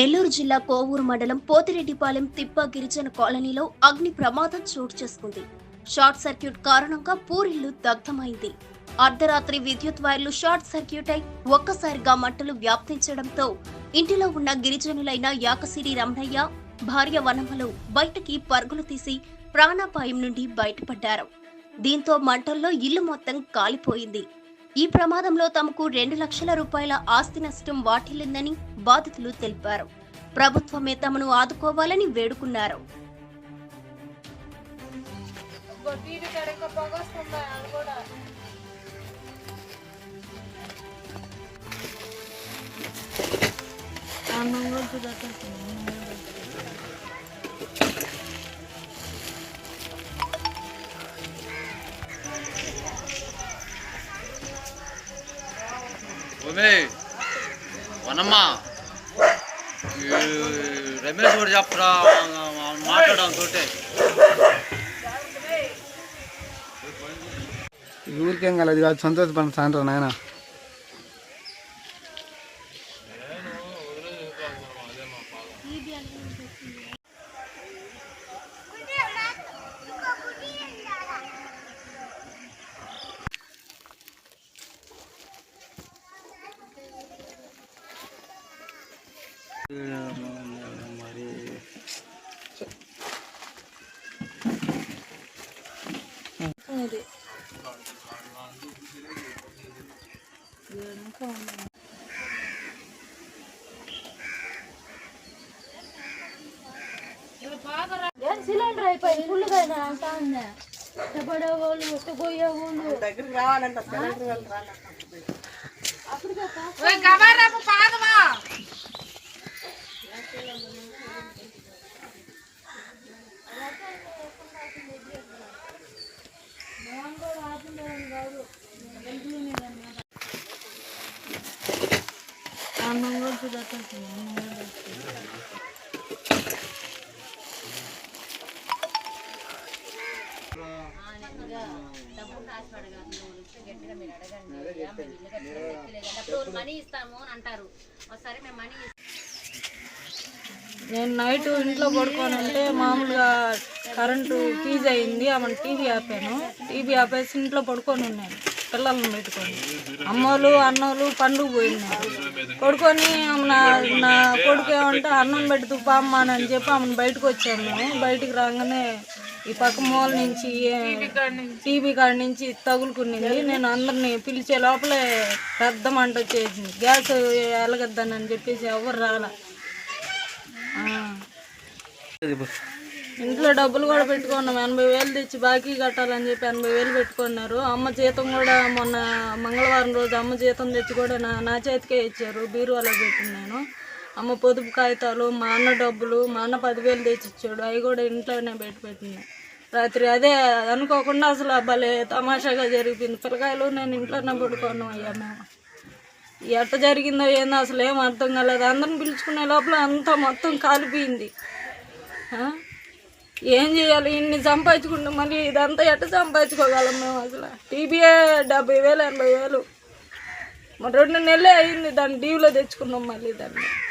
నెల్లూరు జిల్లా కోవూరు మండలం పోతిరెడ్డిపాలెం తిప్ప గిరిజన కాలనీలో అగ్ని ప్రమాదం చోటు చేసుకుంది. షార్ట్ సర్క్యూట్ కారణంగా పూరిల్లు దగ్ధమైంది. అర్ధరాత్రి విద్యుత్ వైర్లు షార్ట్ సర్క్యూట్ అయి ఒక్కసారిగా మంటలు వ్యాప్తించడంతో ఇంటిలో ఉన్న గిరిజనులైన యాకసిరి రమణయ్య భార్య వనమలు బయటకి పరుగులు తీసి ప్రాణాపాయం నుండి బయటపడ్డారు. దీంతో మంటల్లో ఇల్లు మొత్తం కాలిపోయింది. ఈ ప్రమాదంలో తమకు రెండు లక్షల రూపాయల ఆస్తి నష్టం వాటిల్లిందని బాధితులు తెలిపారు. ప్రభుత్వమే తమను ఆదుకోవాలని వేడుకున్నారు. అన్నం కూడా వనమ్మా రమేష్ కూడా చెప్పరా మాట్లాడడం తోటే ఊరికేం కాలేదు కాదు సంతోషపడిన సాయంత్రం నాయన. మరి ఇది సిలిండర్ అయిపోయింది ఫుల్గా అంటా ఉందా ఇష్టపడే వాళ్ళు ఇష్టపోయే వాళ్ళు దగ్గరికి రావాలంట అన్నం కూడా చూడట్లేదు అన్నం కూడా అప్పుడు మనీ ఇస్తాము అని అంటారు. ఒకసారి మేము మనీ నేను నైట్ ఇంట్లో పడుకోనంటే మామూలుగా కరెంటు ఫీజ్ అయింది ఆమెను టీవీ ఆపాను. టీవీ ఆపేసి ఇంట్లో పడుకొని ఉన్నాను. పిల్లలను పెట్టుకొని. అమ్మోళ్ళు అన్నోళ్ళు పండుగ పోయినారు పడుకొని నా నా కొడుకు ఏమంటే అన్నం పెడుతూ పామ్మ అని చెప్పి ఆమెను బయటకు వచ్చాము. మేము బయటికి రాగానే ఈ పక్క మూల నుంచి టీవీ కాడ నుంచి తగులుకునింది. నేను అందరిని పిలిచే లోపలే పెద్ద మంట వచ్చేసింది. గ్యాస్ వెలగద్దానని చెప్పేసి ఎవరు రాలే. ఇంట్లో డబ్బులు కూడా పెట్టుకున్నాం. ఎనభై వేలు తెచ్చి బాకీ కట్టాలని చెప్పి ఎనభై వేలు పెట్టుకున్నారు. అమ్మ జీతం కూడా మొన్న మంగళవారం రోజు అమ్మ జీతం తెచ్చి కూడా నా నా చేతికే ఇచ్చారు. బీరువాలో పెట్టింది నేను. అమ్మ పొదుపు కాగితాలు మా అన్న డబ్బులు మా అన్న పదివేలు తెచ్చి ఇచ్చాడు. అవి కూడా ఇంట్లోనే పెట్టి పెట్టింది. రాత్రి అదే అనుకోకుండా అసలు భలే తమాషాగా జరిగింది. పిల్లకాయలు నేను ఇంట్లోనే పడుకున్నాం అయ్యా మేము. ఎట్ట జరిగిందో ఏందో అసలు ఏం అర్థం కాలేదు. అందరిని పిలుచుకునే లోపల అంతా మొత్తం కాలిపోయింది. ఏం చేయాలి? ఇన్ని సంపాదించుకుంటే మళ్ళీ ఇదంతా ఎట్ట సంపాదించుకోగలం మేము అసలు? టీబీఏ డెబ్బై వేలు ఎనభై వేలు. మరి రెండు నెలలే అయింది. దాన్ని డీవ్లో తెచ్చుకున్నాం మళ్ళీ దాన్ని.